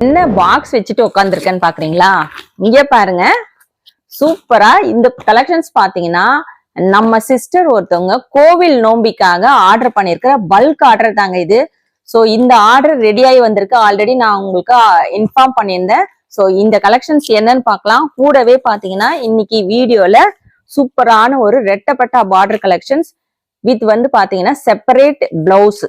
என்ன பாக்ஸ் வச்சுட்டு உட்காந்துருக்கேன்னு பாக்குறீங்களா? இங்க பாருங்க. சூப்பரா இந்த கலெக்ஷன்ஸ் பாத்தீங்கன்னா நம்ம சிஸ்டர் ஒருத்தவங்க கோவில் நோம்பிக்காக ஆர்டர் பண்ணிருக்கிற பல்க் ஆர்டர் தாங்க இது. ஸோ இந்த ஆர்டர் ரெடியாகி வந்திருக்கு. ஆல்ரெடி நான் உங்களுக்கு இன்ஃபார்ம் பண்ணியிருந்தேன். ஸோ இந்த கலெக்ஷன்ஸ் என்னன்னு பார்க்கலாம் கூடவே பார்த்தீங்கன்னா இன்னைக்கு வீடியோல சூப்பரான ஒரு ரெட்டப்பட்ட பார்டர் கலெக்ஷன்ஸ் வித் வந்து பார்த்தீங்கன்னா செப்பரேட் பிளவுஸ்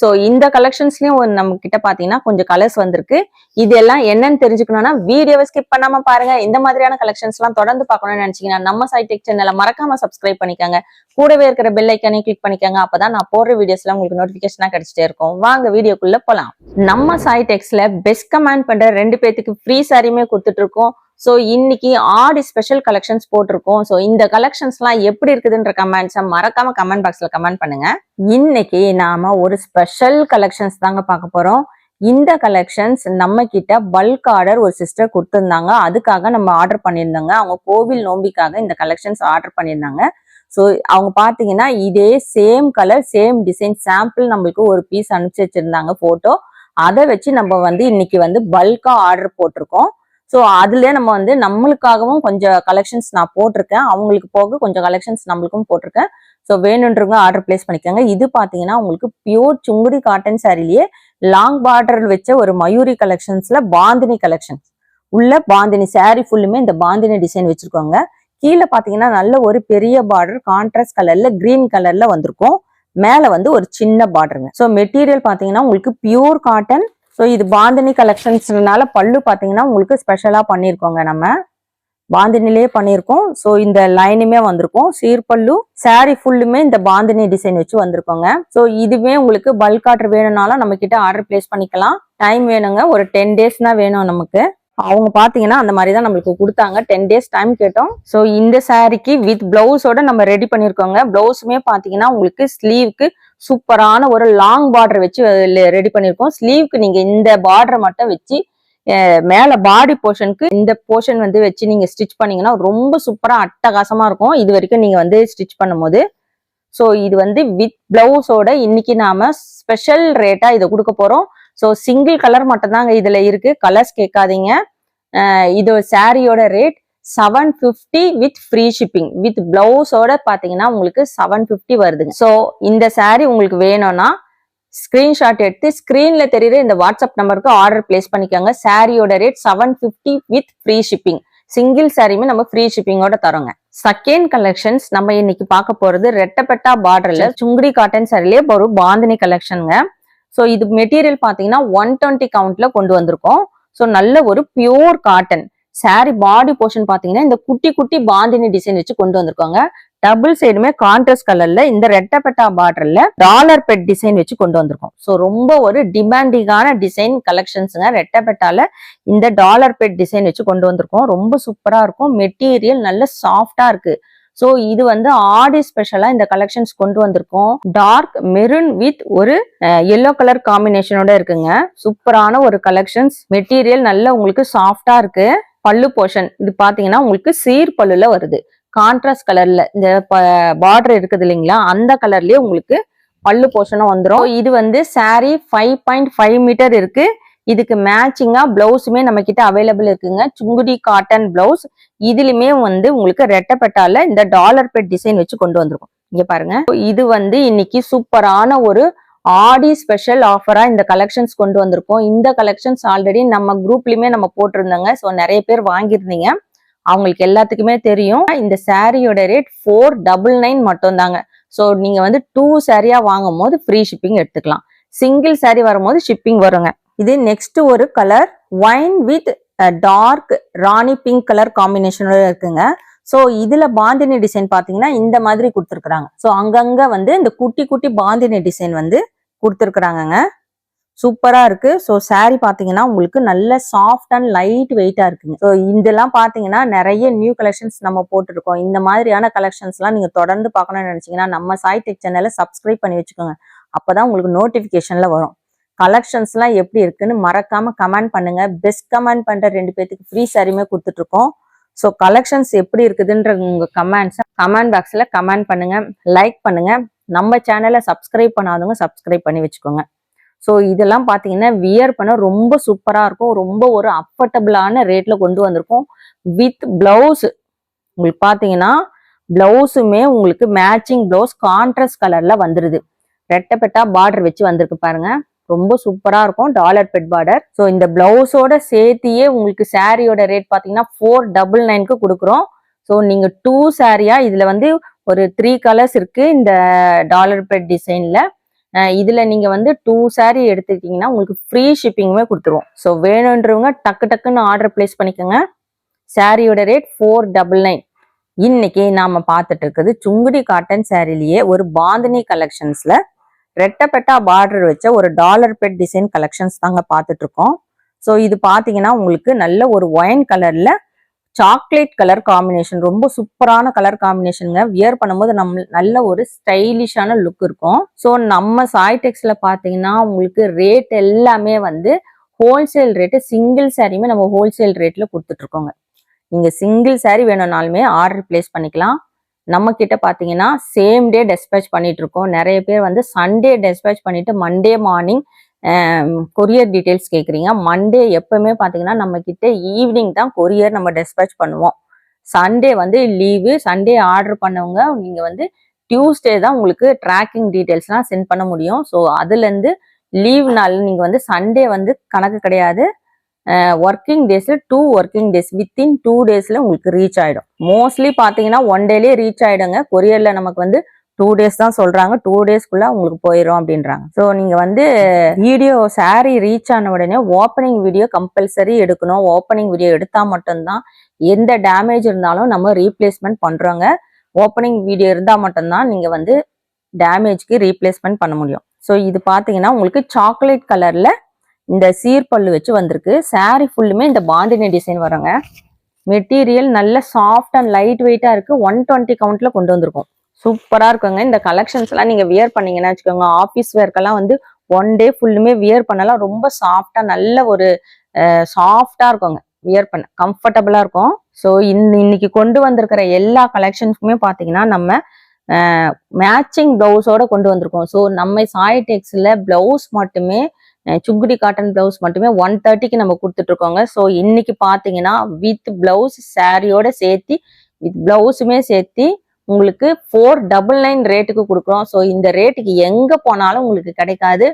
ஸோ இந்த கலெக்ஷன்ஸ்லயும் ஒரு நம்ம கிட்ட பாத்தீங்கன்னா கொஞ்சம் கலர்ஸ் வந்திருக்கு. இது எல்லாம் என்னன்னு தெரிஞ்சுக்கணும்னா வீடியோவை ஸ்கிப் பண்ணாம பாருங்க. இந்த மாதிரியான கலெக்ஷன்ஸ் எல்லாம் தொடர்ந்து பார்க்கணும்னு நினைச்சீங்கன்னா நம்ம சைட் டெக் சேனலை மறக்காம சப்ஸ்கிரைப் பண்ணிக்கோங்க. கூடவே இருக்கிற பெல் ஐக்கனையும் கிளிக் பண்ணிக்கோங்க. அப்பதான் நான் போடுற வீடியோஸ்லாம் உங்களுக்கு நோட்டிபிகேஷனா கிடைச்சிட்டே இருக்கும். வாங்க வீடியோக்குள்ள போலாம். நம்ம சாய் டெக்ஸ்ல பெஸ்ட் கமெண்ட் பண்ற ரெண்டு பேத்துக்கு ஃப்ரீ சாரியுமே கொடுத்துட்டு இருக்கோம். ஸோ இன்னைக்கு ஆடி ஸ்பெஷல் கலெக்ஷன்ஸ் போட்டிருக்கோம். ஸோ இந்த கலெக்ஷன்ஸ்லாம் எப்படி இருக்குதுன்ற கமெண்ட்ஸை மறக்காம கமெண்ட் பாக்ஸ்ல கமெண்ட் பண்ணுங்க. இன்னைக்கு நாம ஒரு ஸ்பெஷல் கலெக்ஷன்ஸ் தாங்க பார்க்க போறோம். இந்த கலெக்ஷன்ஸ் நம்ம கிட்ட பல்க் ஆர்டர் ஒரு சிஸ்டர் கொடுத்துருந்தாங்க. அதுக்காக நம்ம ஆர்டர் பண்ணியிருந்தாங்க. அவங்க கோவில் நோம்பிக்காக இந்த கலெக்ஷன்ஸ் ஆர்டர் பண்ணியிருந்தாங்க. ஸோ அவங்க பார்த்தீங்கன்னா இதே same colour same design sample நம்மளுக்கு ஒரு பீஸ் அனுப்பிச்சு வச்சிருந்தாங்க போட்டோ அதை வச்சு நம்ம வந்து இன்னைக்கு வந்து பல்காக ஆர்டர் போட்டிருக்கோம். ஸோ அதுல நம்ம வந்து நம்மளுக்காகவும் கொஞ்சம் கலெக்ஷன்ஸ் நான் போட்டிருக்கேன். அவங்களுக்கு போக கொஞ்சம் கலெக்ஷன்ஸ் நம்மளுக்கும் போட்டிருக்கேன். ஸோ வேணுன்றவங்க ஆர்டர் பிளேஸ் பண்ணிக்கோங்க. இது பார்த்தீங்கன்னா உங்களுக்கு பியூர் சுங்குடி காட்டன் சாரிலேயே லாங் பார்டர் வச்ச ஒரு மயூரி கலெக்ஷன்ஸ்ல பாந்தினி கலெக்ஷன்ஸ் உள்ள பாந்தினி சாரி ஃபுல்லுமே இந்த பாந்தினி டிசைன் வச்சிருக்கோங்க. கீழே பார்த்தீங்கன்னா நல்ல ஒரு பெரிய பார்டர் கான்ட்ராஸ்ட் கலர்ல கிரீன் கலர்ல வந்திருக்கும். மேல வந்து ஒரு சின்ன பார்டருங்க ஸோ மெட்டீரியல் பார்த்தீங்கன்னா உங்களுக்கு பியூர் காட்டன் ஸோ இது பாந்தினி கலெக்ஷன்ஸ்னால பல்லு பார்த்தீங்கன்னா உங்களுக்கு ஸ்பெஷலாக பண்ணியிருக்கோங்க நம்ம. பாந்தினிலேயே பண்ணியிருக்கோம் ஸோ இந்த லைனுமே வந்திருக்கும். சீர்பல்லு சாரி ஃபுல்லுமே இந்த பாந்தினி டிசைன் வச்சு வந்திருக்கோங்க. ஸோ இதுவே உங்களுக்கு பல்க் ஆர்டர் வேணும்னாலும் நம்ம கிட்ட ஆர்டர் பிளேஸ் பண்ணிக்கலாம். டைம் வேணுங்க. ஒரு டென் டேஸ் தான் வேணும் நமக்கு. அவங்க பாத்தீங்கன்னா அந்த மாதிரி தான் நம்மளுக்கு கொடுத்தாங்க. டென் டேஸ் டைம் கேட்டோம். ஸோ இந்த சாரிக்கு வித் பிளவுஸோட நம்ம ரெடி பண்ணியிருக்கோங்க பிளவுஸுமே பாத்தீங்கன்னா உங்களுக்கு ஸ்லீவ்க்கு சூப்பரான ஒரு லாங் பார்டர் வச்சு ரெடி பண்ணியிருக்கோம் ஸ்லீவ்க்கு நீங்க இந்த பார்டரை மட்டும் வச்சு மேல பாடி போர்ஷனுக்கு இந்த போர்ஷன் வந்து வச்சு நீங்க ஸ்டிச் பண்ணீங்கன்னா ரொம்ப சூப்பரா அட்டகாசமா இருக்கும். இது வரைக்கும் நீங்க வந்து ஸ்டிச் பண்ணும்போது. ஸோ இது வந்து வித் பிளவுஸோட இன்னைக்கு நாம ஸ்பெஷல் ரேட்டா இதை கொடுக்க போறோம். ஸோ சிங்கிள் கலர் மட்டும்தாங்க இதுல இருக்கு. கலர்ஸ் கேட்காதீங்க. இது சாரியோட rate seven fifty with free shipping with பிளவுஸோட பார்த்தீங்கன்னா உங்களுக்கு செவன் ஃபிஃப்டி வருதுங்க. ஸோ இந்த சாரீ உங்களுக்கு வேணும்னா ஸ்கிரீன்ஷாட் எடுத்து ஸ்க்ரீனில் தெரியுற இந்த வாட்ஸ்அப் நம்பருக்கு ஆர்டர் பிளேஸ் பண்ணிக்கோங்க. சாரியோட rate seven fifty with free shipping single சாரியுமே நம்ம ஃப்ரீ ஷிப்பிங்கோட தரோங்க. செகண்ட் கலெக்ஷன்ஸ் நம்ம இன்னைக்கு பார்க்க போறது ரெட்டப்பட்டா பார்டர்ல சுங்குடி காட்டன் சாரிலேயே ஒரு பாந்தினி கலெக்ஷனுங்க ஸோ இது மெட்டீரியல் பார்த்தீங்கன்னா ஒன் டுவெண்ட்டி கவுண்ட்ல கொண்டு வந்திருக்கோம். ஸோ நல்ல ஒரு pure cotton saree body portion பார்த்தீங்கன்னா இந்த குட்டி குட்டி பாந்தினி டிசைன் வச்சு கொண்டு வந்திருக்காங்க. டபுள் சைடுமே கான்ட்ராஸ்ட் கலர்ல இந்த ரெட்டப்பட்டா பார்டர்ல டாலர் பெட் டிசைன் வச்சு கொண்டு வந்திருக்கோம். ஸோ ரொம்ப ஒரு டிமாண்டிங்கான டிசைன் கலெக்ஷன்ஸுங்க ரெட்டப்பட்டால இந்த டாலர் பெட் டிசைன் வச்சு கொண்டு வந்திருக்கோம். ரொம்ப சூப்பரா இருக்கும். மெட்டீரியல் நல்ல சாஃப்டா இருக்கு. ஸோ இது வந்து ஆடி ஸ்பெஷலா இந்த கலெக்ஷன்ஸ் கொண்டு வந்திருக்கோம். டார்க் மெரூன் வித் ஒரு எல்லோ கலர் காம்பினேஷனோட இருக்குங்க. சூப்பரான ஒரு கலெக்ஷன்ஸ் மெட்டீரியல் நல்ல உங்களுக்கு சாஃப்டா இருக்கு. பல்லு போர்ஷன் இது பாத்தீங்கன்னா உங்களுக்கு சீர் பல்லுல வருது. கான்ட்ராஸ்ட் கலர்ல இந்த பார்டர் இருக்குது இல்லைங்களா? அந்த கலர்லயே உங்களுக்கு பல்லு போர்ஷனும் வந்துடும் இது வந்து saree five point five metre இருக்கு. இதுக்கு மேட்சிங்கா பிளவுஸுமே நம்ம கிட்ட அவைலபிள் இருக்குங்க. சுங்குடி காட்டன் பிளவுஸ் இதுலயுமே வந்து உங்களுக்கு ரெட்டப்பட்டால இந்த டாலர் பெட் டிசைன் வச்சு கொண்டு வந்திருக்கும். இங்க பாருங்க. இது வந்து இன்னைக்கு சூப்பரான ஒரு ஆடி ஸ்பெஷல் ஆஃபரா இந்த கலெக்ஷன்ஸ் கொண்டு வந்திருக்கோம். இந்த கலெக்ஷன்ஸ் ஆல்ரெடி நம்ம குரூப்லயுமே நம்ம போட்டிருந்தோங்க. ஸோ நிறைய பேர் வாங்கியிருந்தீங்க. அவங்களுக்கு எல்லாத்துக்குமே தெரியும். இந்த சாரியோட ரேட் ஃபோர் டபுள் நைன் மட்டும் தாங்க ஸோ நீங்க வந்து டூ சாரியா வாங்கும் போது ஃப்ரீ ஷிப்பிங் எடுத்துக்கலாம். சிங்கிள் சாரி வரும்போது ஷிப்பிங் வருங்க. இது நெக்ஸ்ட் ஒரு colour wine with dark rani pink colour காம்பினேஷனோட இருக்குங்க. ஸோ இதுல பாந்தினி டிசைன் பாத்தீங்கன்னா இந்த மாதிரி கொடுத்துருக்குறாங்க. ஸோ அங்கங்க வந்து இந்த குட்டி குட்டி பாந்தினி டிசைன் வந்து கொடுத்துருக்குறாங்கங்க. சூப்பராக இருக்குது ஸோ saree பார்த்தீங்கன்னா உங்களுக்கு நல்ல சாஃப்ட் அண்ட் லைட் வெயிட்டாக இருக்குங்க. ஸோ இதெல்லாம் பார்த்தீங்கன்னா நிறைய நியூ கலெக்ஷன்ஸ் நம்ம போட்டிருக்கோம். இந்த மாதிரியான கலெக்ஷன்ஸ்லாம் நீங்கள் தொடர்ந்து பார்க்கணும்னு நினச்சிங்கன்னா நம்ம சாய் டெக் சேனலை சப்ஸ்கிரைப் பண்ணி வச்சுக்கோங்க. அப்பதான் உங்களுக்கு நோட்டிஃபிகேஷனில் வரும். கலெக்ஷன்ஸ்லாம் எப்படி இருக்குன்னு மறக்காமல் கமெண்ட் பண்ணுங்கள் பெஸ்ட் கமெண்ட் பண்ணுற ரெண்டு பேத்துக்கு ஃப்ரீ சாரியுமே கொடுத்துட்ருக்கோம். ஸோ கலெக்ஷன்ஸ் எப்படி இருக்குதுன்ற உங்கள் கமெண்ட்ஸை கமெண்ட் பாக்ஸில் கமெண்ட் பண்ணுங்கள் லைக் பண்ணுங்கள் நம்ம சேனலை சப்ஸ்கிரைப் பண்ணாதவங்க சப்ஸ்கிரைப் பண்ணி வச்சுக்கோங்க. ஸோ இதெல்லாம் பார்த்தீங்கன்னா வியர் பண்ண ரொம்ப சூப்பராக இருக்கும். ரொம்ப ஒரு அஃபர்டபுளான ரேட்டில் கொண்டு வந்திருக்கும். வித் ப்ளவுஸ் உங்களுக்கு பார்த்தீங்கன்னா ப்ளவுஸுமே உங்களுக்கு மேட்சிங் ப்ளவுஸ் கான்ட்ராஸ்ட் கலரில் வந்துருது. ரெட்டப்பெட்டா பார்டர் வச்சு வந்திருக்கு பாருங்க. ரொம்ப சூப்பராக இருக்கும். டாலர் பெட் பார்டர் ஸோ இந்த ப்ளவுஸோட சேர்த்தியே உங்களுக்கு சாரியோட ரேட் பார்த்தீங்கன்னா ஃபோர் டபுள் நைனுக்கு கொடுக்குறோம். ஸோ நீங்கள் டூ சாரியாக இதில் வந்து ஒரு த்ரீ கலர்ஸ் இருக்கு இந்த டாலர் பெட் டிசைன்ல இதுல நீங்க வந்து டூ saree எடுத்துக்கிட்டீங்கன்னா உங்களுக்கு ஃப்ரீ ஷிப்பிங்குமே கொடுத்துருவோம். ஸோ வேணுன்றவங்க டக்கு டக்குன்னு ஆர்டர் பிளேஸ் பண்ணிக்கோங்க. சாரியோட ரேட் ஃபோர் டபுள் நைன் இன்னைக்கு நாம பார்த்துட்டு இருக்குது சுங்குடி காட்டன் சாரிலேயே ஒரு பாந்தினி கலெக்ஷன்ஸ்ல ரெட்டப்பெட்டா பார்டர் வச்ச ஒரு டாலர் பெட் டிசைன் கலெக்ஷன்ஸ் தாங்க பார்த்துட்டு இருக்கோம். ஸோ இது பார்த்தீங்கன்னா உங்களுக்கு நல்ல ஒரு ஒயின் கலர்ல சாக்லேட் கலர் காம்பினேஷன் ரொம்ப சூப்பரான கலர் காம்பினேஷனுங்க வியர் பண்ணும்போது நம்ம நல்ல ஒரு ஸ்டைலிஷான லுக் இருக்கும். ஸோ நம்ம சாய்டெக்ஸில் பார்த்தீங்கன்னா உங்களுக்கு ரேட் எல்லாமே வந்து ஹோல்சேல் ரேட்டு சிங்கிள் சாரியுமே நம்ம ஹோல்சேல் ரேட்டில் கொடுத்துட்ருக்கோங்க. நீங்கள் சிங்கிள் saree வேணும்னாலுமே ஆர்டர் பிளேஸ் பண்ணிக்கலாம். நம்ம கிட்ட பார்த்தீங்கன்னா சேம் டே டெஸ்பேச் பண்ணிட்டு இருக்கோம் நிறைய பேர் வந்து சண்டே டெஸ்பேச் பண்ணிட்டு மண்டே மார்னிங் கொரியர் டீட்டெயில்ஸ் கேட்குறீங்க மண்டே எப்பவுமே பார்த்தீங்கன்னா நம்ம கிட்ட ஈவினிங் தான் கொரியர் நம்ம டெஸ்பேச் பண்ணுவோம். சண்டே வந்து லீவு சண்டே ஆர்டர் பண்ணவங்க நீங்கள் வந்து டியூஸ்டே தான் உங்களுக்கு ட்ராக்கிங் டீட்டெயில்ஸ்லாம் சென்ட் பண்ண முடியும். ஸோ அதுலேருந்து லீவ் நாள் நீங்கள் வந்து சண்டே வந்து கணக்கு கிடையாது. ஒர்க்கிங் டேஸில் two working days within two டேஸில் உங்களுக்கு ரீச் ஆகிடும் மோஸ்ட்லி பார்த்தீங்கன்னா ஒன் டேலேயே ரீச் ஆகிடுங்க கொரியரில் நமக்கு வந்து டூ டேஸ் தான் சொல்றாங்க. டூ டேஸ்க்குள்ள உங்களுக்கு போயிடும் அப்படின்றாங்க. ஸோ நீங்க வந்து வீடியோ சாரி ரீச் ஆன உடனே ஓப்பனிங் வீடியோ கம்பல்சரி எடுக்கணும். ஓப்பனிங் வீடியோ எடுத்தா மட்டும்தான் எந்த டேமேஜ் இருந்தாலும் நம்ம ரீப்ளேஸ்மெண்ட் பண்றோங்க. ஓப்பனிங் வீடியோ இருந்தா மட்டும்தான் நீங்க வந்து டேமேஜ்க்கு ரீப்ளேஸ்மெண்ட் பண்ண முடியும். ஸோ இது பார்த்தீங்கன்னா உங்களுக்கு சாக்லேட் கலர்ல இந்த சீர்பல்லு வச்சு வந்திருக்கு. சாரி ஃபுல்லுமே இந்த பாந்தினி டிசைன் வருங்க. மெட்டீரியல் நல்ல சாஃப்ட் அண்ட் லைட் வெயிட்டாக இருக்குது ஒன் டுவெண்ட்டி கவுண்டில் கொண்டு வந்திருக்கோம். சூப்பரா இருக்குங்க. இந்த கலெக்ஷன்ஸ் எல்லாம் நீங்க வியர் பண்ணீங்கன்னா வச்சுக்கோங்க. ஆஃபீஸ் வேர்க்கெல்லாம் வந்து ஒன் டே ஃபுல்லுமே வியர் பண்ணலாம். ரொம்ப சாஃப்டா நல்ல ஒரு சாஃப்டா இருக்குங்க. வியர் பண்ண கம்ஃபர்டபுளா இருக்கும். ஸோ இந்த இன்னைக்கு கொண்டு வந்திருக்கிற எல்லா கலெக்ஷன்ஸ்க்குமே பாத்தீங்கன்னா நம்ம மேட்சிங் பிளவுஸோட கொண்டு வந்திருக்கோம். ஸோ நம்ம சாய் டெக்ஸில் பிளவுஸ் மட்டுமே சுக்குடி சுங்குடி காட்டன் பிளவுஸ் மட்டுமே ஒன் தேர்ட்டிக்கு நம்ம கொடுத்துட்டு இருக்கோங்க ஸோ இன்னைக்கு பார்த்தீங்கன்னா வித் பிளவுஸ் சாரியோட சேர்த்து வித் பிளவுஸுமே சேர்த்து உங்களுக்கு ஃபோர் டபுள் நைன் ரேட்டுக்கு கொடுக்குறோம். ஸோ இந்த ரேட்டுக்கு எங்கே போனாலும் உங்களுக்கு கிடைக்காது.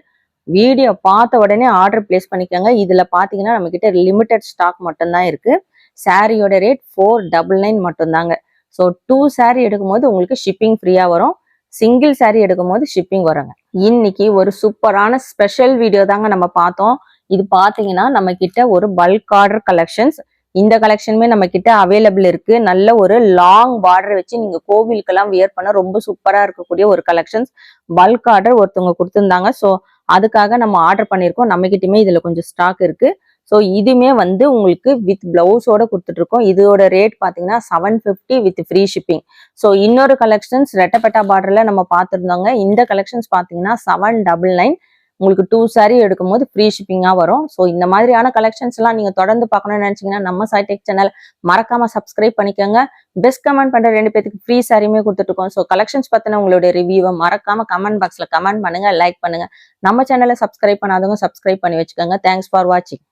வீடியோ பார்த்த உடனே ஆர்டர் பிளேஸ் பண்ணிக்கோங்க. இதில் பார்த்தீங்கன்னா நம்மக்கிட்ட லிமிட்டட் லிமிடெட் ஸ்டாக் மட்டும்தான் இருக்குது சாரியோட ரேட் ஃபோர் டபுள் நைன் மட்டும்தாங்க. ஸோ டூ சாரி எடுக்கும்போது உங்களுக்கு ஷிப்பிங் ஃப்ரீயாக வரும். சிங்கிள் சாரி எடுக்கும்போது ஷிப்பிங் வருங்க. இன்னைக்கு ஒரு சூப்பரான ஸ்பெஷல் வீடியோ தாங்க நம்ம பார்த்தோம். இது பார்த்தீங்கன்னா நம்ம கிட்ட ஒரு பல்க் ஆர்டர் கலெக்ஷன்ஸ் இந்த கலெக்ஷனுமே நம்ம கிட்ட அவைலபிள் இருக்கு. நல்ல ஒரு லாங் பார்டர் வச்சு நீங்க கோவிலுக்கெல்லாம் வியர் பண்ண ரொம்ப சூப்பரா இருக்கக்கூடிய ஒரு கலெக்ஷன்ஸ் பல்க் ஆர்டர் ஒருத்தவங்க கொடுத்துருந்தாங்க. ஸோ அதுக்காக நம்ம ஆர்டர் பண்ணியிருக்கோம். நம்ம கிட்டயுமே இதுல கொஞ்சம் ஸ்டாக் இருக்கு. ஸோ இதுமே வந்து உங்களுக்கு வித் பிளவுஸோட கொடுத்துட்டு இருக்கோம் இதோட ரேட் பார்த்தீங்கன்னா seven fifty with free shipping so இன்னொரு கலெக்ஷன்ஸ் ரெட்டப்பட்டா பார்டர்ல நம்ம பார்த்துருந்தோங்க. இந்த கலெக்ஷன்ஸ் பார்த்தீங்கன்னா செவன் டபுள் நைன் உங்களுக்கு டூ saree எடுக்கும்போது ஃப்ரீ ஷிப்பிங்கா வரும். ஸோ இந்த மாதிரியான கலெக்ஷன்ஸ் எல்லாம் நீங்க தொடர்ந்து பார்க்கணும்னு நினைச்சீங்கன்னா நம்ம சைடெக் சேனல் மறக்காம சப்ஸ்கிரைப் பண்ணிக்கோங்க. பெஸ்ட் கமெண்ட் பண்ற ரெண்டு பேத்துக்கு ஃப்ரீ சாரியுமே கொடுத்துட்டு இருக்கோம். ஸோ கலெக்ஷன்ஸ் பத்தின உங்களுடைய ரிவ்யூவை மறக்காம கமெண்ட் பாக்ஸ்ல கமெண்ட் பண்ணுங்க லைக் பண்ணுங்க. நம்ம சேனலை சப்ஸ்கிரைப் பண்ணாதவங்க சப்ஸ்கிரைப் பண்ணி வச்சுக்கோங்க. தேங்க்ஸ் ஃபார் வாட்சிங்